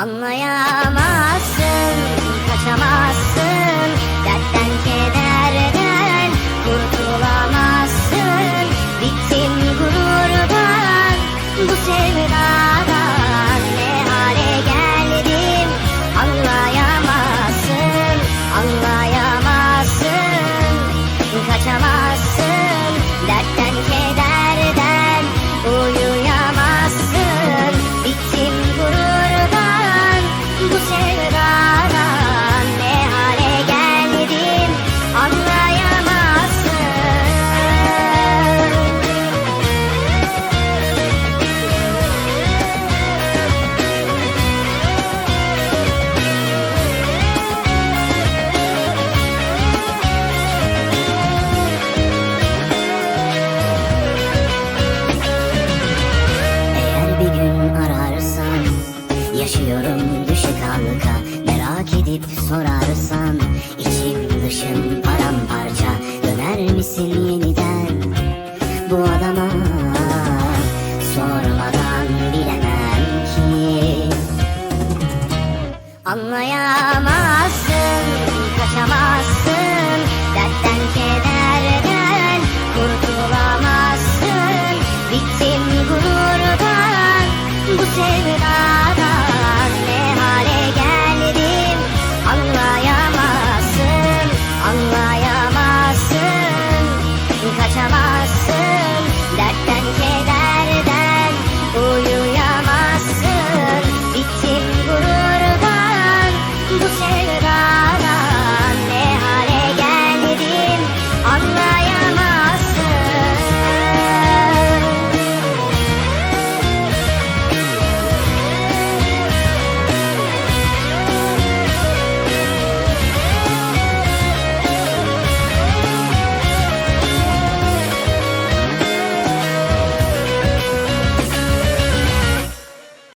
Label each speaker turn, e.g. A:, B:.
A: Anlayamazsın, kaçamazsın yaşıyorum düşe kalka. Merak edip sorarsan içim dışım paramparça. Döner misin yeniden bu adama?